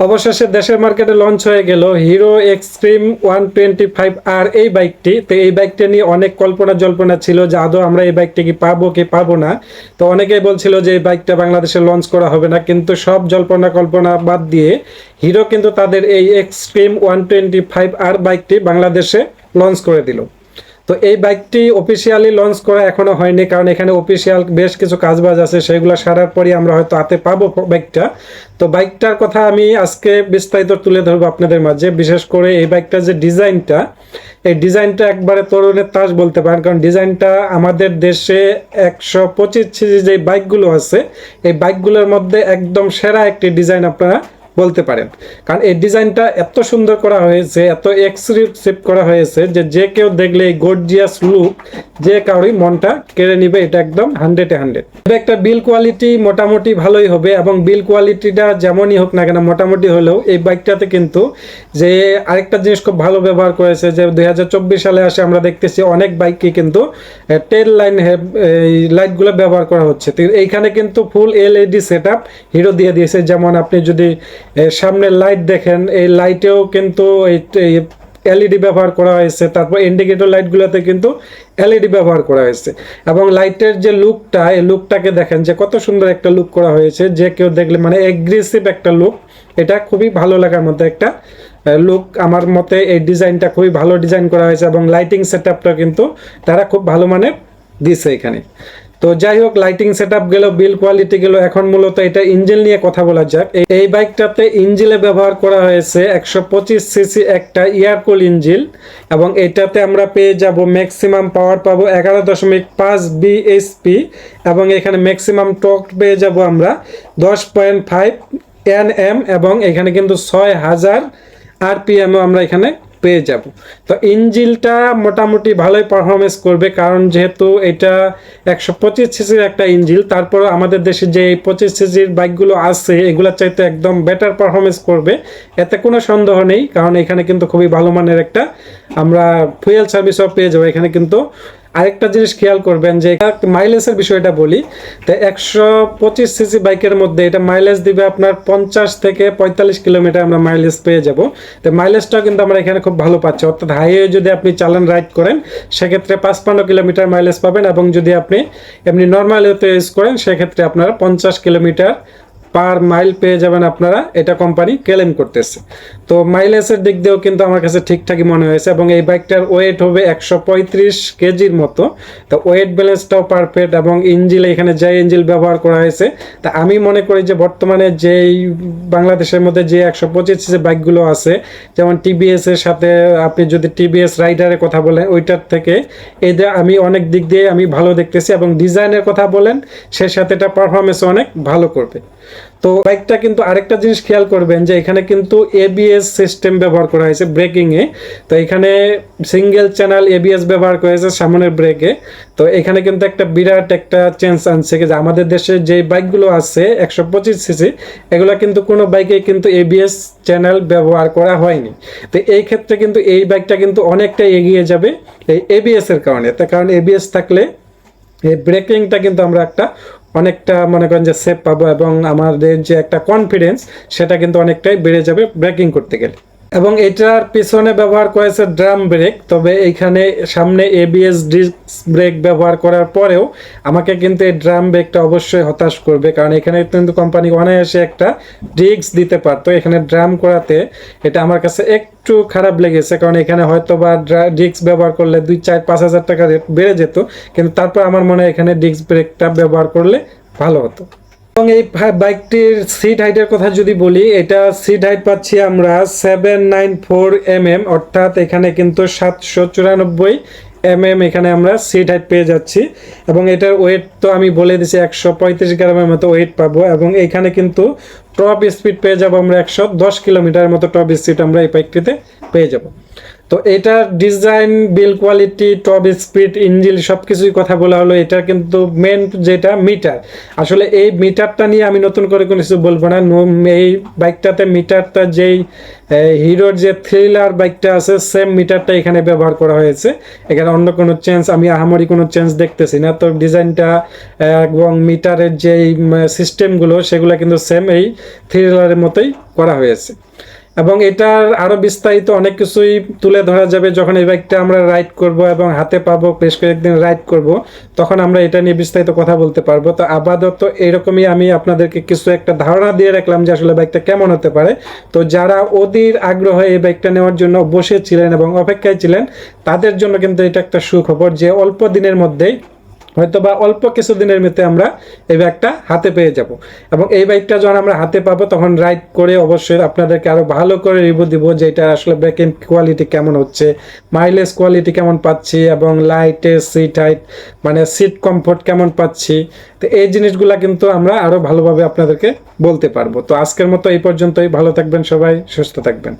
অবশেষে দেশের মার্কেটে লঞ্চ হয়ে গেল Hero Xtreme one twenty five R এই বাইকটি। তো এই বাইকটা নিয়ে অনেক কল্পনা জল্পনা ছিল যে আদৌ আমরা এই বাইকটা কি পাবো কি পাবো না। তো অনেকেই বলছিল যে এই বাইকটা বাংলাদেশে লঞ্চ করা হবে না। কিন্তু সব জল্পনা কল্পনা বাদ দিয়ে হিরো কিন্তু তাদের এই Xtreme one twenty five R বাইকটি বাংলাদেশে লঞ্চ করে দিল। তো এই বাইকটি অফিসিয়ালি লঞ্চ করা এখনও হয়নি, কারণ এখানে অফিসিয়াল বেশ কিছু কাজবাজ আছে, সেগুলো সারার পরই আমরা হয়তো হাতে পাবো বাইকটা। তো বাইকটার কথা আমি আজকে বিস্তারিত তুলে ধরবো আপনাদের মাঝে, বিশেষ করে এই বাইকটার যে ডিজাইনটা, এই ডিজাইনটা একবারে তরুণের তাস বলতে পারেন, কারণ ডিজাইনটা আমাদের দেশে একশো পঁচিশ সিসি যে বাইকগুলো আছে, এই বাইকগুলোর মধ্যে একদম সেরা একটি ডিজাইন আপনারা বলতে পারেন। কারণ এই ডিজাইনটা এত সুন্দর করা হয়েছে, এত এক্সক্লুসিভ করা হয়েছে যে যে কেউ দেখলে এই গর্জিয়াস লুক যে কারোই মনটা কেড়ে নিবে, এটা একদম হান্ড্রেডে হান্ড্রেড এটা একটা বিল কোয়ালিটি মোটামুটি ভালোই হবে এবং বিল কোয়ালিটিটা যেমনই হোক না কেন, মোটামুটি হলেও এই বাইকটাতে কিন্তু যে আরেকটা জিনিস খুব ভালো ব্যবহার করেছে যে, দুই হাজার চব্বিশ সালে আসে আমরা দেখতেছি অনেক বাইকই কিন্তু টেল লাইন এই লাইটগুলো ব্যবহার করা হচ্ছে। এইখানে কিন্তু full LED set up Hero দিয়ে দিয়েছে। যেমন আপনি যদি এ, সামনের লাইট দেখেন এই লাইটেও কিন্তু এই এলইডি ব্যবহার করা হয়েছে তারপর ইন্ডিকেটর লাইটগুলোতে কিন্তু এলইডি ব্যবহার করা হয়েছে। এবং লাইটের যে লুকটা এই লুকটাকে দেখেন যে কত সুন্দর একটা লুক করা হয়েছে যে কেউ দেখলে মানে এগ্রেসিভ একটা লুক এটা খুবই ভালো লাগার মতো একটা লুক আমার মতে এই ডিজাইনটা খুবই ভালো ডিজাইন করা হয়েছে এবং লাইটিং সেট কিন্তু তারা খুব ভালো মানের দিছে এখানে। তো যাই হোক লাইটিং সেট আপ গেল বিল কোয়ালিটি গেল, এখন মূলত এটা ইঞ্জিন নিয়ে কথা বলা যাক। এই- এই বাইকটাতে ইঞ্জিলে ব্যবহার করা হয়েছে একশো পঁচিশ সিসি একটা ইয়ারকুল ইঞ্জিল এবং এটাতে আমরা পেয়ে যাব ম্যাক্সিমাম পাওয়ার পাবো এগারো দশমিক পাঁচ বিএসপি এবং এখানে ম্যাক্সিমাম টক পেয়ে যাব আমরা দশ পয়েন্ট ফাইভ এন এম এবং এখানে কিন্তু ছয় হাজার আরপিএমও আমরা এখানে পেয়ে যাব। তো ইঞ্জিলটা মোটামুটি ভালোই পারফরমেন্স করবে কারণ যেহেতু এটা একশো পঁচিশ সিসির একটা ইঞ্জিল তারপর আমাদের দেশে যে পঁচিশ সিসির বাইকগুলো আছে এগুলোর চাইতে একদম বেটার পারফরমেন্স করবে। এতে কোনো সন্দেহ নেই, কারণ এখানে কিন্তু খুবই ভালো মানের একটা আমরা ফুয়েল সার্ভিসও পেয়ে যাব। এখানে কিন্তু আরেকটা জিনিস খেয়াল করবেন যে মাইলেজের বিষয়টা বলি, তো একশো পঁচিশ সিসি বাইকের মধ্যে এটা মাইলেজ দিবে আপনার পঞ্চাশ থেকে পঁয়তাল্লিশ কিলোমিটার আমরা মাইলেজ পেয়ে যাব। তো মাইলেজটাও কিন্তু আমরা এখানে খুব ভালো পাচ্ছি। অর্থাৎ হাইওয়ে যদি আপনি চালান রাইড করেন, সেক্ষেত্রে পাঁচপান্ন কিলোমিটার মাইলেজ পাবেন এবং যদি আপনি এমনি নর্মাল ইউজ করেন, সেক্ষেত্রে আপনারা পঞ্চাশ কিলোমিটার পার মাইল পেয়ে যাবেন আপনারা, এটা কোম্পানি ক্লেম করতেছে। তো মাইলেজের দিক দিয়েও কিন্তু আমার কাছে ঠিকঠাকই মনে হয়েছে এবং এই বাইকটার ওয়েট হবে একশো পঁয়ত্রিশ কেজির মতো। তো ওয়েট ব্যালেন্সটাও পারফেক্ট এবং ইঞ্জিল এখানে যে ইঞ্জিল ব্যবহার করা হয়েছে, তা আমি মনে করি যে বর্তমানে যেই বাংলাদেশের মধ্যে যে একশো পঁচিশ বাইকগুলো আছে, যেমন টিবিএস এর সাথে আপনি যদি টিবিএস রাইডারের কথা বলেন, ওইটার থেকে এটা আমি অনেক দিক দিয়ে আমি ভালো দেখতেছি এবং ডিজাইনের কথা বলেন, সে সাথে এটা পারফরমেন্স অনেক ভালো করবে। তো বাইকটা কিন্তু আরেকটা জিনিস খেয়াল করবেন যে এখানে কিন্তু এবিএস সিস্টেম ব্যবহার করা হয়েছে ব্রেকিং এ। তো এখানে সিঙ্গেল চ্যানেল এবিএস ব্যবহার করা হয়েছে সামনের ব্রেকে তো এখানে কিন্তু একটা বিরাট একটা চেঞ্জ আনছে যে আমাদের দেশে যে বাইকগুলো আছে একশো পঁচিশ সিসি এগুলো কিন্তু কোনো বাইকে কিন্তু এবিএস চ্যানেল ব্যবহার করা হয়নি। তো এই ক্ষেত্রে কিন্তু এই বাইকটা কিন্তু অনেকটা এগিয়ে যাবে এই এবিএস এর কারণে। তার কারণ এবিএস থাকলে এই ব্রেকিংটা কিন্তু আমরা একটা অনেকটা মনে করেন যে সেফ পাবো এবং আমাদের যে একটা কনফিডেন্স সেটা কিন্তু অনেকটাই বেড়ে যাবে ব্রেকিং করতে গেলে। এবং এটার পিছনে ব্যবহার করেছে ড্রাম ব্রেক, তবে এইখানে সামনে এবিএস ডিস্ক ব্রেক ব্যবহার করার পরেও আমাকে কিন্তু এই ড্রাম ব্রেকটা অবশ্যই হতাশ করবে, কারণ এখানে কিন্তু কোম্পানি অনায়াসে একটা ডিস্ক দিতে পারতো। এখানে ড্রাম করাতে এটা আমার কাছে একটু খারাপ লেগেছে, কারণ এখানে হয়তো বা ডিস্ক ব্যবহার করলে দুই, চার, পাঁচ হাজার টাকা বেড়ে যেত, কিন্তু তারপর আমার মনে হয় এখানে ডিস্ক ব্রেকটা ব্যবহার করলে ভালো হতো। এবং এই বাইকটির সিট হাইটের কথা যদি বলি, এটা সিট হাইট পাচ্ছি আমরা seven nine four M M অর্থাৎ এখানে কিন্তু সাতশো চুরানব্বই এম এম এখানে আমরা সিট হাইট পেয়ে যাচ্ছি। এবং এটার ওয়েট তো আমি বলে দিছি একশো পঁয়ত্রিশ গ্রামের মতো ওয়েট পাবো। এবং এখানে কিন্তু টপ স্পিড পেয়ে যাব আমরা একশো দশ কিলোমিটারের মতো টপ স্পিড আমরা এই বাইকটিতে পেয়ে যাব। তো এটার design build quality top speed engine সব কিছুই কথা বলা হলো। এটা কিন্তু মেন যেটা মিটার আসলে এই মিটারটা নিয়ে আমি নতুন করে কোনো কিছু বলব না। এই বাইকটাতে মিটারটা যেই হিরোর যে থ্রিলার বাইকটা আছে সেম মিটারটা এখানে ব্যবহার করা হয়েছে। এখানে অন্য কোনো চেঞ্জ আমি আহামরি কোনো চেঞ্জ দেখতেছি না। তো ডিজাইনটা এবং মিটারের যেই সিস্টেমগুলো সেগুলো কিন্তু সেম এই থ্রিলারের মতোই করা হয়েছে। এবং এটার আরও বিস্তারিত অনেক কিছুই তুলে ধরা যাবে যখন এই বাইকটা আমরা রাইড করব এবং হাতে পাবো, বেশ কয়েকদিন রাইড করব, তখন আমরা এটা নিয়ে বিস্তারিত কথা বলতে পারব। তো আপাতত এরকমই আমি আপনাদেরকে কিছু একটা ধারণা দিয়ে রাখলাম যে আসলে বাইকটা কেমন হতে পারে। তো যারা অধীর আগ্রহে এই বাইকটা নেওয়ার জন্য বসেছিলেন এবং অপেক্ষায় ছিলেন, তাদের জন্য কিন্তু এটা একটা সুখবর যে অল্প দিনের মধ্যেই হয়তো বা অল্প কিছু দিনের মধ্যে আমরা এই ব্যাগটা হাতে পেয়ে যাব। এবং এই বাইকটা যখন আমরা হাতে পাবো, তখন রাইড করে অবশ্যই আপনাদেরকে আরও ভালো করে রিভিউ দিব যে এটা আসলে ব্রেক কোয়ালিটি কেমন হচ্ছে মাইলেজ কোয়ালিটি কেমন পাচ্ছি, এবং লাইটে সিট হাইট মানে সিট কমফোর্ট কেমন পাচ্ছি। তো এই জিনিসগুলা কিন্তু আমরা আরও ভালোভাবে আপনাদেরকে বলতে পারব। তো আজকের মতো এই পর্যন্তই। ভালো থাকবেন সবাই, সুস্থ থাকবেন।